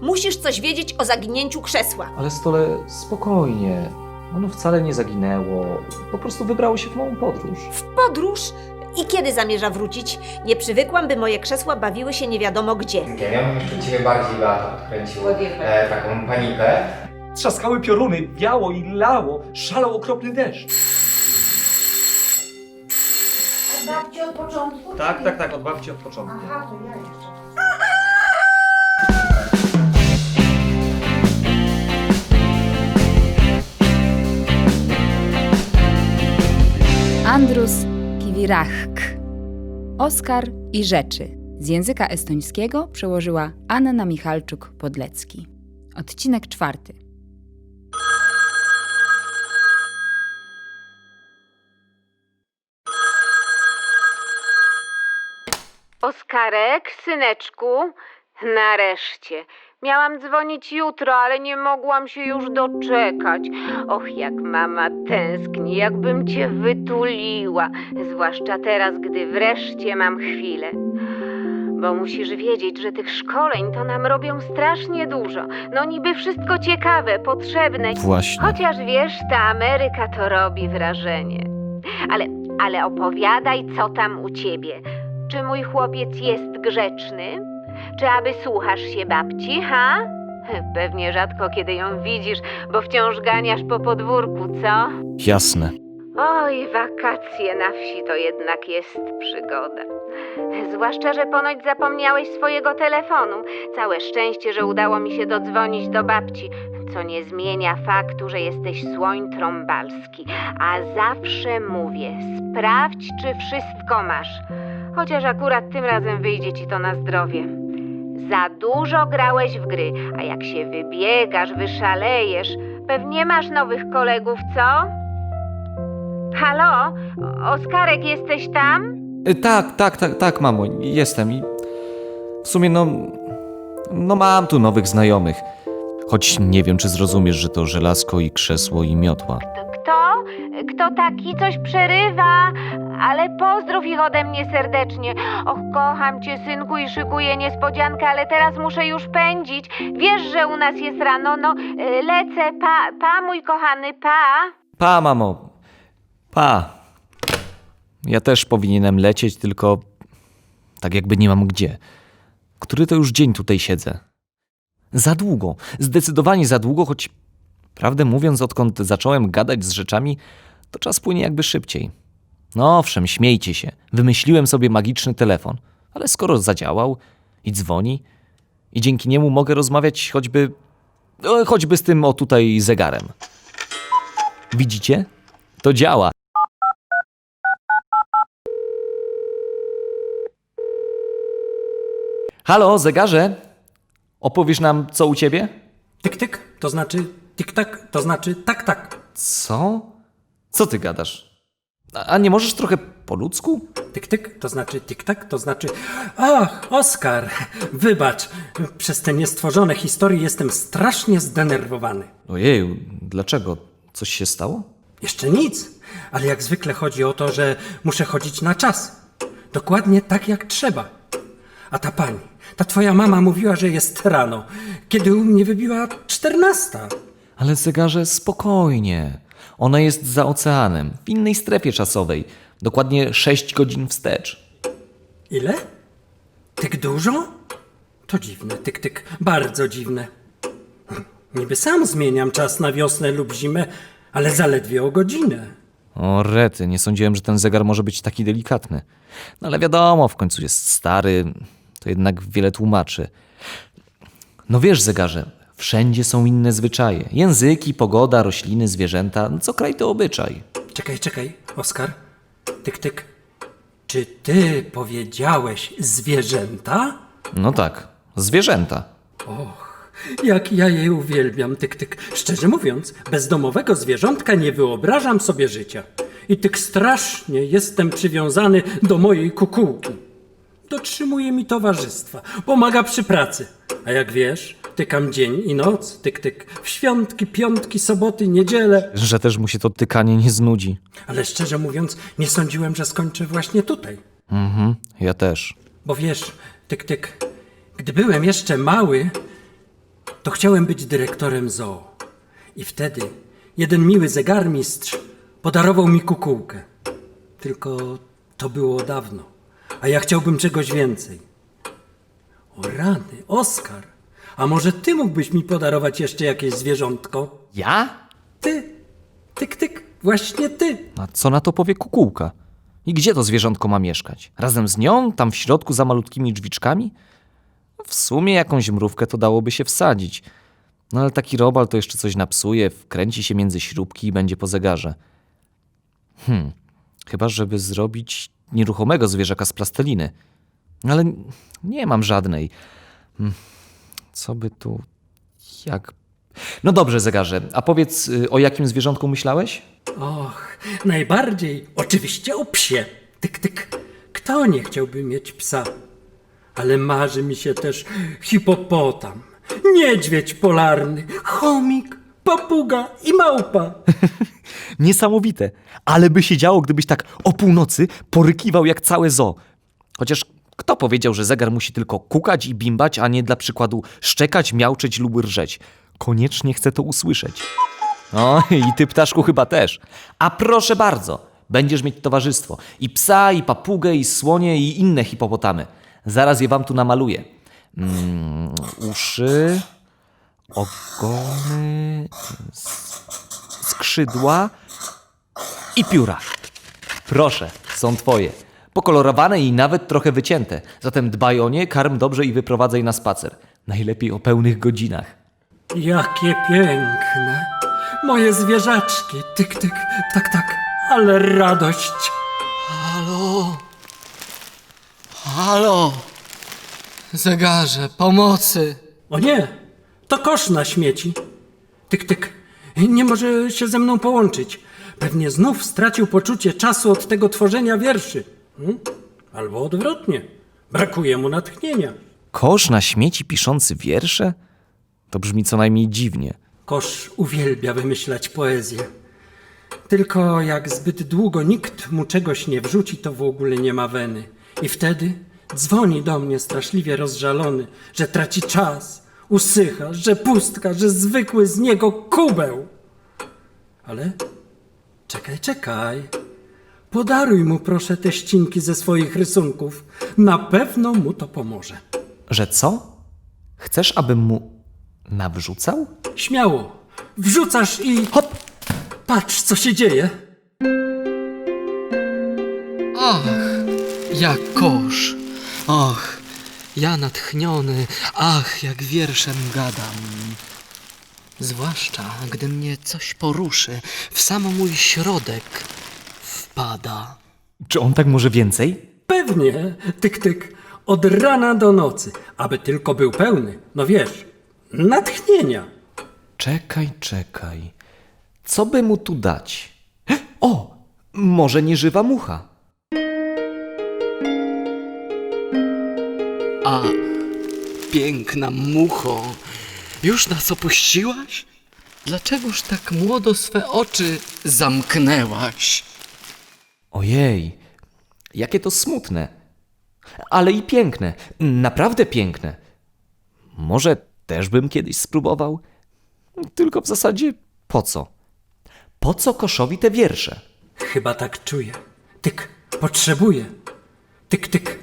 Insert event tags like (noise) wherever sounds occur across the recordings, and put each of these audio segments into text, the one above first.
Musisz coś wiedzieć o zaginięciu krzesła. Ale stole spokojnie. Ono wcale nie zaginęło. Po prostu wybrało się w małą podróż. W podróż? I kiedy zamierza wrócić? Nie przywykłam, by moje krzesła bawiły się nie wiadomo gdzie. Ja miałem jeszcze ciebie bardziej Beata odkręcił e, taką panikę. Trzaskały pioruny, wiało i lało, szalał okropny deszcz. Babci od początku? Tak, tak, tak, od babci od początku. Aha, to ja jeszcze. Andrus Kivirachk. Oskar i rzeczy. Z języka estońskiego przełożyła Anna Michalczuk-Podlecki. Odcinek czwarty. Oskarek, syneczku, nareszcie. Miałam dzwonić jutro, ale nie mogłam się już doczekać. Och, jak mama tęskni, jakbym cię wytuliła. Zwłaszcza teraz, gdy wreszcie mam chwilę. Bo musisz wiedzieć, że tych szkoleń to nam robią strasznie dużo. No niby wszystko ciekawe, potrzebne. Właśnie. Chociaż wiesz, ta Ameryka to robi wrażenie. Ale, ale opowiadaj, co tam u ciebie. Czy mój chłopiec jest grzeczny? Czy aby słuchasz się babci, ha? (laughs) Pewnie rzadko kiedy ją widzisz, bo wciąż ganiasz po podwórku, co? Jasne. Oj, wakacje na wsi to jednak jest przygoda. Zwłaszcza, że ponoć zapomniałeś swojego telefonu. Całe szczęście, że udało mi się dodzwonić do babci, co nie zmienia faktu, że jesteś słoń trąbalski. A zawsze mówię, sprawdź, czy wszystko masz. Chociaż akurat tym razem wyjdzie ci to na zdrowie. Za dużo grałeś w gry, a jak się wybiegasz, wyszalejesz, pewnie masz nowych kolegów, co? Halo? Oskarek, jesteś tam? Y, Tak, tak, tak, tak, mamo, jestem i w sumie no, no mam tu nowych znajomych. Choć nie wiem, czy zrozumiesz, że to żelazko i krzesło i miotła. Kto? Kto taki coś przerywa? Ale pozdrów ich ode mnie serdecznie. Och, kocham cię, synku, i szykuję niespodziankę, ale teraz muszę już pędzić. Wiesz, że u nas jest rano, no y, lecę, pa, pa, mój kochany, pa. Pa, mamo. Pa. Ja też powinienem lecieć, tylko tak jakby nie mam gdzie. Który to już dzień tutaj siedzę? Za długo, zdecydowanie za długo, choć prawdę mówiąc, odkąd zacząłem gadać z rzeczami, to czas płynie jakby szybciej. No owszem, śmiejcie się. Wymyśliłem sobie magiczny telefon, ale skoro zadziałał i dzwoni, i dzięki niemu mogę rozmawiać choćby. no, choćby z tym o tutaj zegarem. Widzicie? To działa. Halo, zegarze? Opowiesz nam, co u ciebie? Tyk, tyk, to znaczy tik, tak, to znaczy tak, tak. Co? Co ty gadasz? A nie możesz trochę po ludzku? Tyk, tyk, to znaczy tik, tak, to znaczy. Ach, Oskar, wybacz, przez te niestworzone historie jestem strasznie zdenerwowany. Ojeju, dlaczego? Coś się stało? Jeszcze nic, ale jak zwykle chodzi o to, że muszę chodzić na czas. Dokładnie tak jak trzeba. A ta pani, ta twoja mama mówiła, że jest rano, kiedy u mnie wybiła czternasta. Ale zegarze, spokojnie. Ona jest za oceanem, w innej strefie czasowej. Dokładnie 6 godzin wstecz. Ile? Tyk dużo? To dziwne, tyk, tyk, bardzo dziwne. Niby sam zmieniam czas na wiosnę lub zimę, ale zaledwie o godzinę. O rety, nie sądziłem, że ten zegar może być taki delikatny. No ale wiadomo, w końcu jest stary, to jednak wiele tłumaczy. No wiesz, zegarze, wszędzie są inne zwyczaje. Języki, pogoda, rośliny, zwierzęta, no co kraj to obyczaj. Czekaj, czekaj, Oskar. Tyk, tyk. Czy ty powiedziałeś zwierzęta? No tak, zwierzęta. Jak ja je uwielbiam, tyk, tyk. Szczerze mówiąc, bez domowego zwierzątka nie wyobrażam sobie życia. I tyk strasznie jestem przywiązany do mojej kukułki. Dotrzymuje mi towarzystwa, pomaga przy pracy. A jak wiesz, tykam dzień i noc, tyk, tyk. W świątki, piątki, soboty, niedzielę. Że też mu się to tykanie nie znudzi. Ale szczerze mówiąc, nie sądziłem, że skończę właśnie tutaj. Mhm, ja też. Bo wiesz, tyk, tyk, gdy byłem jeszcze mały, to chciałem być dyrektorem zoo. I wtedy jeden miły zegarmistrz podarował mi kukułkę. Tylko to było dawno, a ja chciałbym czegoś więcej. O rany, Oskar, a może ty mógłbyś mi podarować jeszcze jakieś zwierzątko? Ja? Ty, tyk, tyk, właśnie ty. A co na to powie kukułka? I gdzie to zwierzątko ma mieszkać? Razem z nią, tam w środku za malutkimi drzwiczkami? W sumie jakąś mrówkę to dałoby się wsadzić. No ale taki robal to jeszcze coś napsuje, wkręci się między śrubki i będzie po zegarze. Hmm, chyba żeby zrobić nieruchomego zwierzaka z plasteliny. Ale nie mam żadnej. Hmm, Co by tu... Jak... No dobrze, zegarze, a powiedz, y, o jakim zwierzątku myślałeś? Och, najbardziej oczywiście o psie. Tyk, tyk. Kto nie chciałby mieć psa? Ale marzy mi się też hipopotam, niedźwiedź polarny, chomik, papuga i małpa. (laughs) Niesamowite. Ale by się działo, gdybyś tak o północy porykiwał jak całe zoo. Chociaż kto powiedział, że zegar musi tylko kukać i bimbać, a nie dla przykładu szczekać, miauczyć lub rżeć? Koniecznie chcę to usłyszeć. No i ty ptaszku chyba też. A proszę bardzo, będziesz mieć towarzystwo. I psa, i papugę, i słonie, i inne hipopotamy. Zaraz je wam tu namaluję. Mm, uszy, ogony, skrzydła i pióra. Proszę, są twoje. Pokolorowane i nawet trochę wycięte. Zatem dbaj o nie, karm dobrze i wyprowadzaj na spacer. Najlepiej o pełnych godzinach. Jakie piękne. Moje zwierzaczki. Tyk, tyk, tak, tak. Ale radość. Halo? Halo? Zegarze, pomocy! O nie, to kosz na śmieci. Tyk, tyk. Nie może się ze mną połączyć. Pewnie znów stracił poczucie czasu od tego tworzenia wierszy. Hmm? Albo odwrotnie. Brakuje mu natchnienia. Kosz na śmieci piszący wiersze? To brzmi co najmniej dziwnie. Kosz uwielbia wymyślać poezję. Tylko jak zbyt długo nikt mu czegoś nie wrzuci, to w ogóle nie ma weny. I wtedy dzwoni do mnie straszliwie rozżalony, że traci czas, usycha, że pustka, że zwykły z niego kubeł. Ale czekaj, czekaj. Podaruj mu proszę te ścinki ze swoich rysunków. Na pewno mu to pomoże. Że co? Chcesz, abym mu nawrzucał? Śmiało, wrzucasz i Hop! patrz, co się dzieje. Ach, jak kosz. Och, ja natchniony, ach, jak wierszem gadam. Zwłaszcza, gdy mnie coś poruszy, w sam mój środek wpada. Czy on tak może więcej? Pewnie, tyk, tyk, od rana do nocy, aby tylko był pełny, no wiesz, natchnienia. Czekaj, czekaj. Co by mu tu dać? O! Może nieżywa mucha. Ach, piękna mucho, już nas opuściłaś? Dlaczegoż tak młodo swe oczy zamknęłaś? Ojej, jakie to smutne. Ale i piękne, naprawdę piękne. Może też bym kiedyś spróbował? Tylko w zasadzie po co? Po co koszowi te wiersze? Chyba tak czuję. Tyk, potrzebuję. Tyk, tyk.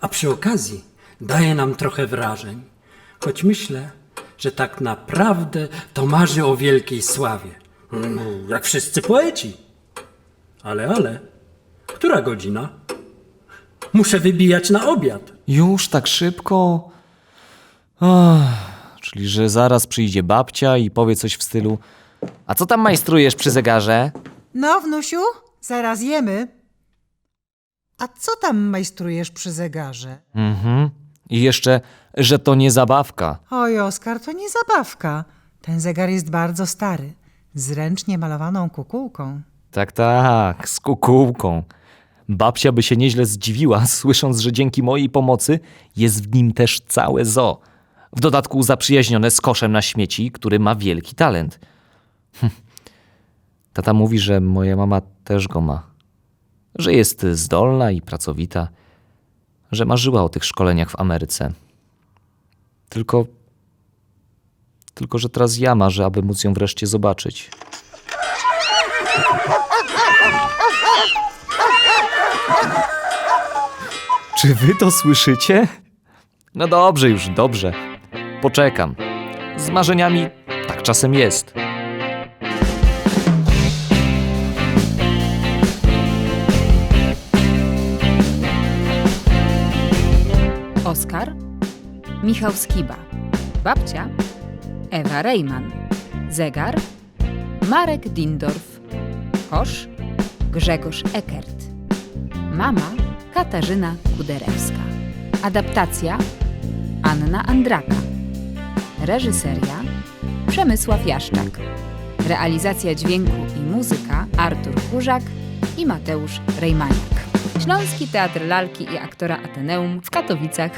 A przy okazji daje nam trochę wrażeń. Choć myślę, że tak naprawdę to marzy o wielkiej sławie. Mm, Jak wszyscy poeci. Ale, ale, która godzina? Muszę wybijać na obiad. Już tak szybko? Ach, czyli, że zaraz przyjdzie babcia i powie coś w stylu A co tam majstrujesz przy zegarze? No, wnusiu, zaraz jemy. A co tam majstrujesz przy zegarze? Mhm. I jeszcze, że to nie zabawka. Oj, Oskar, to nie zabawka. Ten zegar jest bardzo stary, z ręcznie malowaną kukułką. Tak, tak, z kukułką. Babcia by się nieźle zdziwiła, (laughs) słysząc, że dzięki mojej pomocy jest w nim też całe zoo. W dodatku zaprzyjaźnione z koszem na śmieci, który ma wielki talent. Hm. Tata mówi, że moja mama też go ma. Że jest zdolna i pracowita, że marzyła o tych szkoleniach w Ameryce. Tylko. Tylko, że teraz ja marzę, aby móc ją wreszcie zobaczyć. Czy wy to słyszycie? No dobrze, już dobrze. Poczekam. Z marzeniami tak czasem jest. Oskar, Michał Skiba, babcia, Ewa Rejman, zegar, Marek Dindorf, kosz, Grzegorz Ekert, mama Katarzyna Kuderewska, adaptacja Anna Andraka, reżyseria Przemysław Jaszczak, realizacja dźwięku i muzyka Artur Kurzak i Mateusz Rejmaniak. Śląski Teatr Lalki i Aktora Ateneum w Katowicach